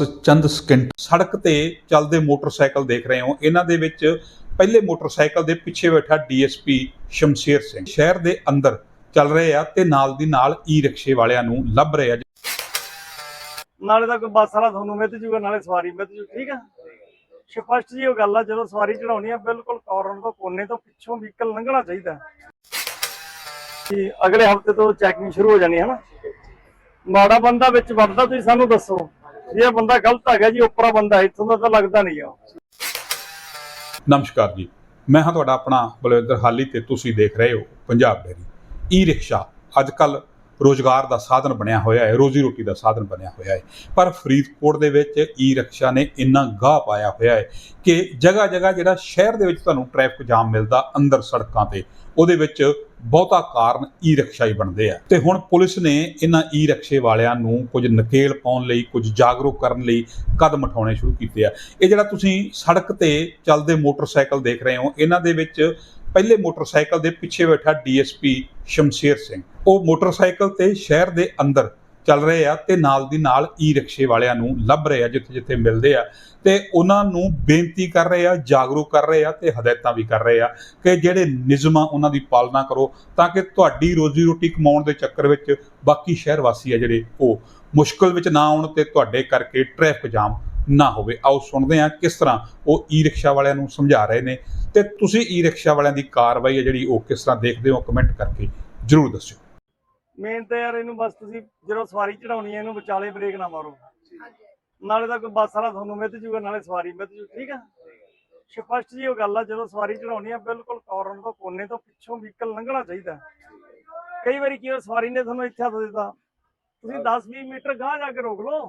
ਚੰਦ second ਸੜਕ ਤੇ ਚੱਲਦੇ ਮੋਟਰਸਾਈਕਲ ਦੇਖ ਰਹੇ ਹੋ। ਇਹਨਾਂ ਦੇ ਵਿੱਚ ਪਹਿਲੇ ਮੋਟਰਸਾਈਕਲ ਦੇ ਪਿੱਛੇ ਬੈਠਾ ਡੀਐਸਪੀ ਸ਼ਮਸ਼ੇਰ ਸਿੰਘ। ਸ਼ਹਿਰ ਦੇ ਅੰਦਰ ਚੱਲ ਰਹੇ ਆ ਤੇ ਨਾਲ ਦੀ ਨਾਲ ਈ ਰਿਕਸ਼ੇ ਵਾਲਿਆਂ ਨੂੰ ਲੱਭ ਰਹੇ ਆ। ਨਾਲੇ ਤਾਂ ਕੋਈ ਬੱਸ ਵਾਲਾ ਤੁਹਾਨੂੰ ਮਿੱਧ ਜੂਗਾ, ਨਾਲੇ ਸਵਾਰੀ ਮਿੱਧ ਜੂ, ਠੀਕ ਆ? ਸਪਸ਼ਟ ਜੀ ਉਹ ਗੱਲ ਆ, ਜਦੋਂ ਸਵਾਰੀ ਚੜਾਉਣੀ ਆ, ਬਿਲਕੁਲ ਕਾਰਨ ਤੋਂ ਕੋਨੇ ਤੋਂ ਪਿੱਛੋਂ ਵਹੀਕਲ ਲੰਘਣਾ ਚਾਹੀਦਾ। ਕਿ ਅਗਲੇ ਹਫ਼ਤੇ ਤੋਂ ਚੈਕਿੰਗ ਸ਼ੁਰੂ ਹੋ ਜਾਣੀ ਹੈ ਨਾ ਮਾੜਾ ਬੰਦਾ ਵਿੱਚ ਵੜਦਾ ਤੁਸੀਂ ਸਾਨੂੰ ਦੱਸੋ। ਜੇ ਬੰਦਾ ਗਲਤ ਹੈਗਾ ਜੀ ਉੱਪਰਾ ਬੰਦਾ ਇੱਥੋਂ ਦਾ ਤਾਂ ਲੱਗਦਾ ਨਹੀਂ ਆ। ਨਮਸਕਾਰ ਜੀ। ਮੈਂ ਹਾਂ ਤੁਹਾਡਾ ਆਪਣਾ ਬਲਵਿੰਦਰ ਹਾਲੀ ਤੇ ਤੁਸੀਂ ਦੇਖ ਰਹੇ ਹੋ ਪੰਜਾਬ ਡੇਰੀ ਈ ਰਿਕਸ਼ਾ ਅੱਜ ਕੱਲ ਰੋਜ਼ਗਾਰ ਦਾ ਸਾਧਨ ਬਣਿਆ ਹੋਇਆ ਹੈ, ਰੋਜ਼ੀ ਰੋਟੀ ਦਾ ਸਾਧਨ ਬਣਿਆ ਹੋਇਆ ਹੈ। ਪਰ ਫਰੀਦਕੋਟ ਦੇ ਵਿੱਚ ਈ ਰਿਕਸ਼ਾ ਨੇ ਇੰਨਾ ਗਾਹ ਪਾਇਆ ਹੋਇਆ ਹੈ ਕਿ ਜਗ੍ਹਾ ਜਗ੍ਹਾ ਜਿਹੜਾ ਸ਼ਹਿਰ ਦੇ ਵਿੱਚ ਤੁਹਾਨੂੰ ਟ੍ਰੈਫਿਕ ਜਾਮ ਮਿਲਦਾ ਅੰਦਰ ਸੜਕਾਂ ਤੇ, ਉਹਦੇ ਵਿੱਚ ਬਹੁਤਾ ਕਾਰਨ ਈ ਰਿਕਸ਼ਾ ਹੀ ਬਣਦੇ ਆ। ਤੇ ਹੁਣ ਪੁਲਿਸ ਨੇ ਇਹਨਾਂ ਈ ਰਿਕਸ਼ੇ ਵਾਲਿਆਂ ਨੂੰ ਕੁਝ ਨਕੇਲ ਪਾਉਣ ਲਈ, ਕੁਝ ਜਾਗਰੂਕ ਕਰਨ ਲਈ ਕਦਮ ਉਠਾਉਣੇ ਸ਼ੁਰੂ ਕੀਤੇ ਆ। ਇਹ ਜਿਹੜਾ ਤੁਸੀਂ ਸੜਕ ਤੇ ਚੱਲਦੇ ਮੋਟਰਸਾਈਕਲ ਦੇਖ ਰਹੇ ਹੋ, ਇਹਨਾਂ ਦੇ ਵਿੱਚ ਪਹਿਲੇ ਮੋਟਰਸਾਈਕਲ ਦੇ ਪਿੱਛੇ ਬੈਠਾ ਡੀਐਸਪੀ ਸ਼ਮਸ਼ੇਰ ਸਿੰਘ। ਉਹ ਮੋਟਰਸਾਈਕਲ ਤੇ ਸ਼ਹਿਰ ਦੇ ਅੰਦਰ ਚੱਲ ਰਹੇ ਆ ਤੇ ਨਾਲ ਦੀ ਨਾਲ ਈ ਰਿਕਸ਼ੇ ਵਾਲਿਆਂ ਨੂੰ ਲੱਭ ਰਹੇ ਆ ਜਿੱਥੇ ਜਿੱਥੇ ਮਿਲਦੇ ਆ। ਤੇ ਉਹਨਾਂ ਨੂੰ ਬੇਨਤੀ ਕਰ ਰਹੇ ਆ, ਜਾਗਰੂਕ ਕਰ ਰਹੇ ਆ ਤੇ ਹਦਾਇਤਾਂ ਵੀ ਕਰ ਰਹੇ ਆ ਕਿ ਜਿਹੜੇ ਨਿਯਮਾਂ ਉਹਨਾਂ ਦੀ ਪਾਲਣਾ ਕਰੋ ਤਾਂ ਕਿ ਤੁਹਾਡੀ ਰੋਜ਼ੀ ਰੋਟੀ ਕਮਾਉਣ ਦੇ ਚੱਕਰ ਵਿੱਚ ਬਾਕੀ ਸ਼ਹਿਰ ਵਾਸੀ ਆ ਜਿਹੜੇ, ਉਹ ਮੁਸ਼ਕਲ ਵਿੱਚ ਨਾ ਆਉਣ ਤੇ ਤੁਹਾਡੇ ਕਰਕੇ ਟ੍ਰੈਫਿਕ ਜਾਮ ਨਾ ਹੋਵੇ। ਆਓ ਸੁਣਦੇ ਹਾਂ ਕਿਸ ਤਰ੍ਹਾਂ ਉਹ ਈ ਰਿਕਸ਼ਾ ਵਾਲਿਆਂ ਨੂੰ ਸਮਝਾ ਰਹੇ ਨੇ। ਤੇ ਤੁਸੀਂ ਈ ਰਿਕਸ਼ਾ ਵਾਲਿਆਂ ਦੀ ਕਾਰਵਾਈ ਹੈ ਜਿਹੜੀ ਉਹ ਕਿਸ ਤਰ੍ਹਾਂ ਦੇਖਦੇ ਹੋ ਕਮੈਂਟ ਕਰਕੇ ਜਰੂਰ ਦੱਸਿਓ। ਮੇਨ ਤਾਂ ਯਾਰ ਇਹਨੂੰ ਬਸ ਤੁਸੀਂ ਜਦੋਂ ਸਵਾਰੀ ਚੜਾਉਣੀ ਹੈ ਇਹਨੂੰ ਵਿਚਾਲੇ ਬ੍ਰੇਕ ਨਾ ਮਾਰੋ। ਨਾਲੇ ਤਾਂ ਕੋਈ ਬੱਸ ਵਾਲਾ ਤੁਹਾਨੂੰ ਮਿੱਤ ਜੂਗਾ ਨਾਲੇ ਸਵਾਰੀ ਮਿੱਤ ਜੂ ਠੀਕ ਆ? ਸਪਸ਼ਟ ਜੀ ਉਹ ਗੱਲ ਆ ਜਦੋਂ ਸਵਾਰੀ ਚੜਾਉਣੀ ਆ ਬਿਲਕੁਲ ਕਾਰਨ ਤੋਂ ਕੋਨੇ ਤੋਂ ਪਿੱਛੋਂ ਵਹੀਕਲ ਲੰਘਣਾ ਚਾਹੀਦਾ। ਕਈ ਵਾਰੀ ਕੀ ਹੋਇਆ, ਸਵਾਰੀ ਨੇ ਤੁਹਾਨੂੰ ਇੱਥੇ ਹੱਥ ਦਿੱਤਾ। ਤੁਸੀਂ 10-20 ਮੀਟਰ ਗਾਂਹ ਜਾ ਕੇ ਰੋਕ ਲਓ।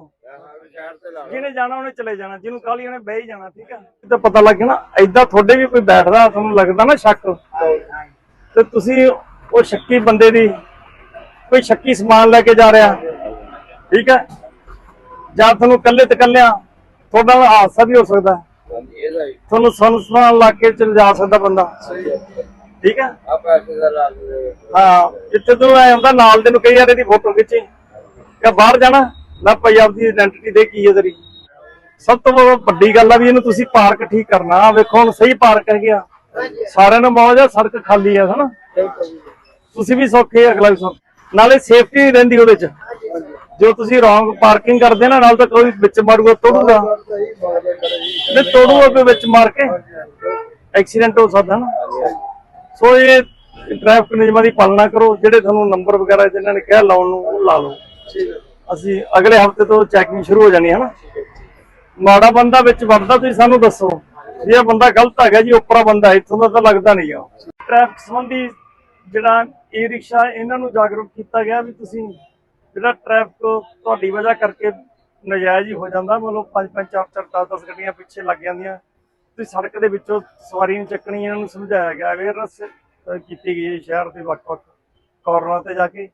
ਜਿਹਨੇ ਜਾਣਾ ਉਹਨੇ ਚਲੇ ਜਾਣਾ ਜਿਹਨੂੰ ਕਾਲੀ ਉਹਨੇ ਬਹਿ ਹੀ ਜਾਣਾ ਠੀਕ ਆ? ਤੇ ਪਤਾ ਲੱਗ ਗਿਆ ਨਾ ਐਦਾਂ ਤੁਹਾਡੇ ਵੀ ਕੋਈ ਬੈਠਦਾ ਤੁਹਾਨੂੰ ਲੱਗਦਾ ਨਾ ਸ਼ੱਕ। ਤੇ ਤੁਸੀਂ ਉਹ ਸ਼ੱਕੀ ਬੰਦੇ ਦੀ ਕੋਈ ਸ਼ੱਕੀ ਸਮਾਨ ਲੈ ਕੇ ਜਾ ਰਿਹਾ ਠੀਕ ਹੈ ਜਾਂ ਤੁਹਾਨੂੰ ਕੱਲੇ ਤੇ ਕੱਲਿਆਂ ਤੁਹਾਡਾ ਹਾਦਸਾ ਵੀ ਹੋ ਸਕਦਾ। ਤੁਹਾਨੂੰ ਸੁਣਾਉਣ ਲੱਗ ਕੇ ਚਲ ਜਾ ਸਕਦਾ ਬੰਦਾ। ਠੀਕ ਹੈ ਹਾਂ ਜਿੱਥੇ ਤੂੰ ਐ ਹੁੰਦਾ ਨਾਲ ਦੇ ਨੂੰ ਕਈ ਵਾਰ ਇਹਦੀ ਫੋਟੋ ਖਿੱਚੀ। ਕਿ ਬਾਹਰ ਜਾਣਾ ਨਾ ਭਾਈ ਆਪਦੀ ਆਇਡੈਂਟੀ ਦੇ ਕੀ ਹੈ ਤੇਰੀ? ਸਭ ਤੋਂ ਵੱਡੀ ਗੱਲ ਆ ਵੀ ਇਹਨੂੰ ਤੁਸੀਂ ਪਾਰਕ ਠੀਕ ਕਰਨਾ। ਵੇਖੋ ਹੁਣ ਸਹੀ ਪਾਰਕ ਹੈਗੇ ਆ। ਸਾਰਿਆਂ ਨੂੰ ਮੌਜ ਆ ਸੜਕ ਖਾਲੀ ਆ ਹਨਾ? ਤੁਸੀਂ ਵੀ ਸੌਖੇ ਅਗਲਾ ਵੀ ਸੌਖਾ। ਨਾਲੇ ਸੇਫਟੀ ਰਹਿੰਦੀ ਉਹਦੇ ਚ। ਜੋ ਤੁਸੀਂ ਰੋਂਗ ਪਾਰਕਿੰਗ ਕਰਦੇ ਨਾ ਨਾਲ ਤਾਂ ਕੋਈ ਵਿੱਚ ਮਾਰੂਗਾ ਤੋੜੂਗਾ। ਨੇ ਤੋੜੂਗਾ ਕੋਈ ਵਿੱਚ ਮਾਰ ਕੇ। ਐਕਸੀਡੈਂਟ ਹੋ ਸਕਦਾ ਨਾ। ਸੋ ਇਹ ਟ੍ਰੈਫਿਕ ਨਿਯਮਾਂ ਦੀ ਪਾਲਣਾ ਕਰੋ ਜਿਹੜੇ ਤੁਹਾਨੂੰ ਨੰਬਰ ਵਗੈਰਾ ਜਿਨ੍ਹਾਂ ਨੇ ਕਿਹਾ ਲਾਉਣ ਨੂੰ ਉਹ ਲਾ ਲਓ। ਅਸੀਂ ਅਗਲੇ ਹਫ਼ਤੇ ਤੋਂ ਚੈਕਿੰਗ ਸ਼ੁਰੂ ਹੋ ਜਾਣੀ ਹੈ ਨਾ। ਮਾੜਾ ਬੰਦਾ ਵਿੱਚ ਵੜਦਾ ਤੁਸੀਂ ਸਾਨੂੰ ਦੱਸੋ। ਜੇ ਇਹ ਬੰਦਾ ਗਲਤ ਹੈਗਾ ਜੀ, ਉੱਪਰਾ ਬੰਦਾ, ਇੱਥੋਂ ਦਾ ਤਾਂ ਲੱਗਦਾ ਨਹੀਂ ਆ। ਟ੍ਰੈਫਿਕ ਸੰਬੰਧੀ ਜਿਹੜਾ ਈ ਰਿਕਸ਼ਾ ਇਹਨਾਂ ਨੂੰ ਜਾਗਰੂਕ ਕੀਤਾ ਗਿਆ ਵੀ ਤੁਸੀਂ ਜਿਹੜਾ ਟ੍ਰੈਫਿਕ ਤੁਹਾਡੀ ਵਜ੍ਹਾ ਕਰਕੇ ਨਜਾਇਜ਼ ਹੀ ਹੋ ਜਾਂਦਾ। ਮਤਲਬ ਪੰਜ ਪੰਜ, ਚਾਰ ਚਾਰ 10 10 ਗੱਡੀਆਂ ਪਿੱਛੇ ਲੱਗ ਜਾਂਦੀਆਂ। ਤੁਸੀਂ ਸੜਕ ਦੇ ਵਿੱਚੋਂ ਸਵਾਰੀ ਨੂੰ ਚੱਕਣੀ, ਇਹਨਾਂ ਨੂੰ ਸਮਝਾਇਆ ਗਿਆ। ਅਵੇਅਰਨੈਸ ਕੀਤੀ ਗਈ ਸ਼ਹਿਰ ਦੇ ਵੱਖ-ਵੱਖ ਕਾਰਨਰਾਂ ਤੇ ਜਾ ਕੇ।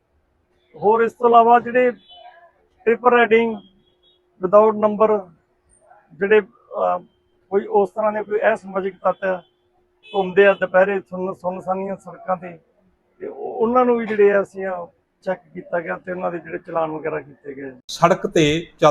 ਹੋਰ ਇਸ ਤੋਂ ਇਲਾਵਾ ਜਿਹੜੇ ਟ੍ਰਿਪਲ ਰਾਈਡਿੰਗ ਵਿਦਆਊਟ ਨੰਬਰ ਜਿਹੜੇ ਕੋਈ ਉਸ ਤਰ੍ਹਾਂ ਦੇ ਕੋਈ ਅਸਮਾਜਿਕ ਤੱਤ ਘੁੰਮਦੇ ਆ ਦੁਪਹਿਰੇ ਸੁੰਨ ਸੁੰਨਸਾਨੀਆਂ ਸੜਕਾਂ ਤੇ ਤੇ ਉਹਨਾਂ ਨੂੰ ਵੀ ਜਿਹੜੇ ਆ ਅਸੀਂ ਚੈੱਕ ਕੀਤਾ ਗਿਆ ਤੇ ਉਹਨਾਂ ਦੇ ਜਿਹੜੇ ਚਲਾਨ ਵਗੈਰਾ ਕੀਤੇ ਗਏ। ਸੜਕ ਤੇ